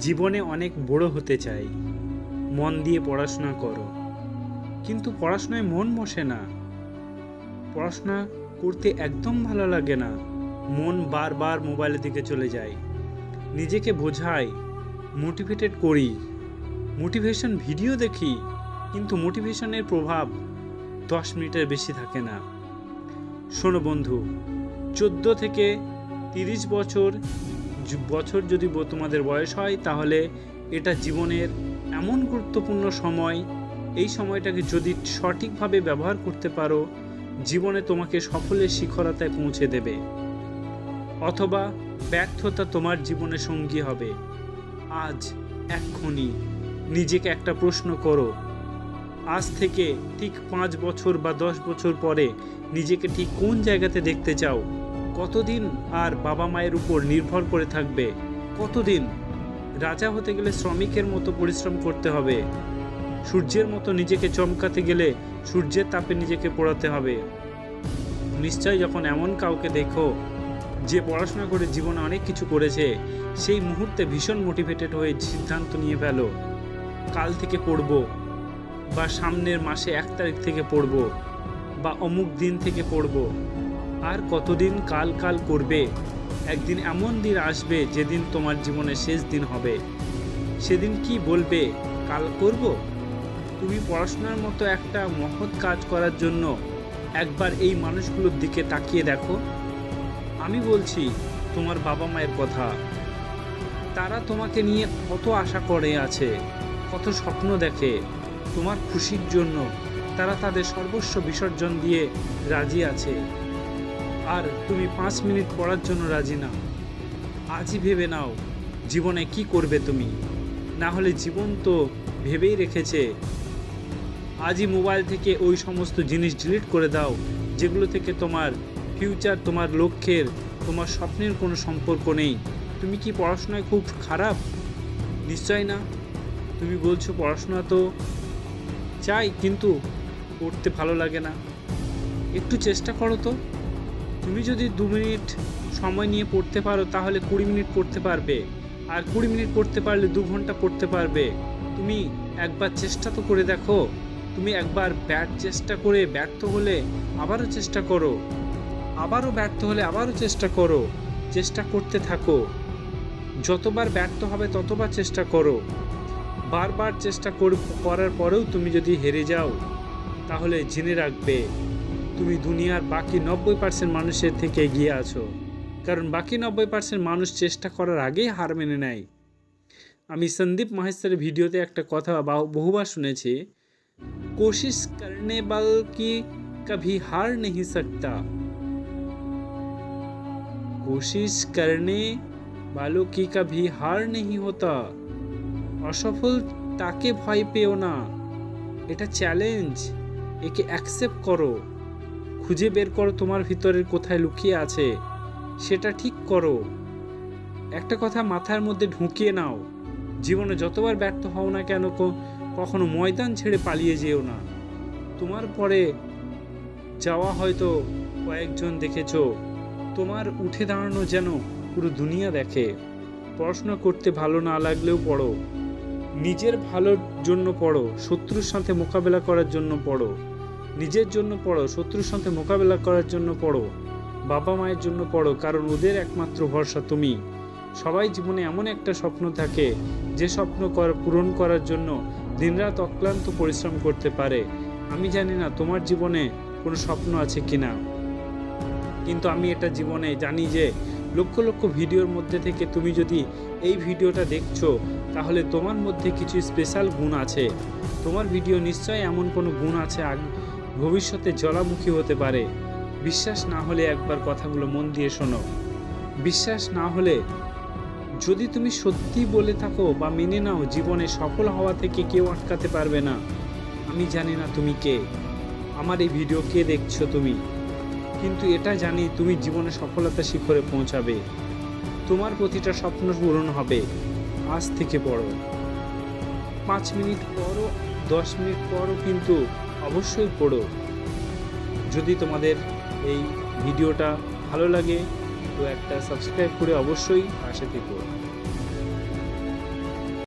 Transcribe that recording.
জীবনে অনেক বড় হতে চাই। মন দিয়ে পড়াশোনা করো। কিন্তু পড়াশোনায় মন বসে না। পড়াশোনা করতে একদম ভালো লাগে না। মন বারবার মোবাইলের দিকে চলে যায়। নিজেকে বোঝাই মোটিভেটেড করি। মোটিভেশন ভিডিও দেখি, কিন্তু মোটিভেশনের প্রভাব দশ মিনিটের বেশি থাকে না। শোনো বন্ধু, চোদ্দ থেকে তিরিশ বছর বছর যদি তোমাদের বয়স হয়, তাহলে এটা জীবনের এমন গুরুত্বপূর্ণ সময়। এই সময়টাকে যদি সঠিকভাবে ব্যবহার করতে পারো, জীবনে তোমাকে সফলের শিখরতায় পৌঁছে দেবে। অথবা ব্যর্থতা তোমার জীবনে সঙ্গী হবে। আজ এক্ষুনি নিজেকে একটা প্রশ্ন করো। আজ থেকে ঠিক পাঁচ বছর বা দশ বছর পরে নিজেকে ঠিক কোন জায়গাতে দেখতে চাও? কতদিন আর বাবা মায়ের উপর নির্ভর করে থাকবে? কতদিন? রাজা হতে গেলে শ্রমিকের মতো পরিশ্রম করতে হবে। সূর্যের মতো নিজেকে চমকাতে গেলে সূর্যের তাপে নিজেকে পোড়াতে হবে। নিশ্চয় যখন এমন কাউকে দেখো, যে পড়াশোনা করে জীবনে অনেক কিছু করেছে, সেই মুহূর্তে ভীষণ মোটিভেটেড হয়ে সিদ্ধান্ত নিয়ে ফেলো। কাল থেকে পড়ব, বা সামনের মাসে এক তারিখ থেকে পড়ব, বা অমুক দিন থেকে পড়ব। আর কতদিন কাল কাল করবে? একদিন এমন দিন আসবে যেদিন তোমার জীবনের শেষ দিন হবে। সেদিন কি বলবে? কাল করব? তুমি পড়াশোনার মতো একটা মহৎ কাজ করার জন্য একবার এই মানুষগুলোর দিকে তাকিয়ে দেখো। আমি বলছি, তোমার বাবা মায়ের কথা। তারা তোমাকে নিয়ে কত আশা করে আছে, কত স্বপ্ন দেখে। তোমার খুশির জন্য তারা তাদের সর্বস্ব বিসর্জন দিয়ে রাজি আছে। আর তুমি পাঁচ মিনিট পড়ার জন্য রাজি না। আজই ভেবে নাও, জীবনে কি করবে তুমি? না হলে জীবন তো ভেবেই রেখেছে। আজই মোবাইল থেকে ওই সমস্ত জিনিস ডিলিট করে দাও, যেগুলো থেকে তোমার ফিউচার, তোমার লক্ষ্যের, তোমার স্বপ্নের কোনো সম্পর্ক নেই। তুমি কি পড়াশোনায় খুব খারাপ? নিশ্চয় না। তুমি বলছো পড়াশোনা তো চাই, কিন্তু পড়তে ভালো লাগে না। একটু চেষ্টা করো তো। তুমি যদি দু মিনিট সময় নিয়ে পড়তে পারো, তাহলে কুড়ি মিনিট পড়তে পারবে। আর কুড়ি মিনিট পড়তে পারলে দু ঘণ্টা পড়তে পারবে। তুমি একবার চেষ্টা তো করে দেখো। তুমি একবার ব্যাট চেষ্টা করে ব্যর্থ হলে আবারও চেষ্টা করো। আবারও ব্যর্থ হলে আবারও চেষ্টা করো। চেষ্টা করতে থাকো। যতবার ব্যর্থ হবে, ততবার চেষ্টা করো। বারবার চেষ্টা কর- করার পরেও তুমি যদি হেরে যাও, তাহলে জেনে রাখবে তুমি দুনিয়ার বাকি নব্বই পার্সেন্ট মানুষের থেকে এগিয়ে আছো। কারণ বাকি নব্বই পার্সেন্ট মানুষ চেষ্টা করার আগেই হার মেনে নেয়। আমি সন্দীপ মাহেশ্বরের ভিডিওতে একটা কথা বহুবার শুনেছি, কোশিশ করনে বাল কি কভি হার নেই সকতা? কোশিশ করনে বালো কি কভি হার নেই হতা? অসফল তাকে ভয় পেও না। এটা চ্যালেঞ্জ একে অ্যাকসেপ্ট করো। খুঁজে বের করো তোমার ভিতরের কোথায় লুকিয়ে আছে। সেটা ঠিক করো। একটা কথা মাথার মধ্যে ঢুকিয়ে নাও। জীবনে যতবার ব্যর্থ হও না কেন কখনো ময়দান ছেড়ে পালিয়ে যেও না। তোমার পরে যাওয়া হয়তো কয়েকজন দেখেছ। তোমার উঠে দাঁড়ানো যেন পুরো দুনিয়া দেখে। পড়াশোনা করতে ভালো না লাগলেও পড়ো। নিজের ভালোর জন্য পড়ো। শত্রুর সাথে মোকাবেলা করার জন্য পড়ো। নিজের জন্য পড়ো, শত্রুর সাথে মোকাবেলা করার জন্য পড়ো। বাবা মায়ের জন্য পড়ো, কারণ ওদের একমাত্র ভরসা তুমি। সবাই জীবনে এমন একটা স্বপ্ন থাকে, যে স্বপ্ন কর- পূরণ করার জন্য দিনরাত অক্লান্ত পরিশ্রম করতে পারে। আমি জানি না তোমার জীবনে কোনো স্বপ্ন আছে কি না কিন্তু আমি এটা জীবনে জানি যে, লক্ষ লক্ষ ভিডিওর মধ্যে থেকে তুমি যদি এই ভিডিওটা দেখছ, তাহলে তোমার মধ্যে কিছু স্পেশাল গুণ আছে। তোমার ভিডিও নিশ্চয় এমন কোনো গুণ আছে ভবিষ্যতে জ্বালামুখী হতে পারে। বিশ্বাস না হলে একবার কথাগুলো মন দিয়ে শোনো। বিশ্বাস না হলে যদি তুমি সত্যি বলে থাকো বা মেনে নাও, জীবনে সফল হওয়া থেকে কেউ আটকাতে পারবে না। আমি জানি না তুমি কে। আমার এই ভিডিও কে দেখছ তুমি? কিন্তু এটা জানি তুমি জীবনে সফলতা শিখরে পৌঁছাবে। তোমার প্রতিটা স্বপ্ন পূরণ হবে। আজ থেকে পড়ো। পাঁচ মিনিট পরও, দশ মিনিট পরও কিন্তু অবশ্যই পড়ো। যদি তোমাদের এই ভিডিওটা ভালো লাগে, তো একটা সাবস্ক্রাইব করে অবশ্যই পাশে থেকো।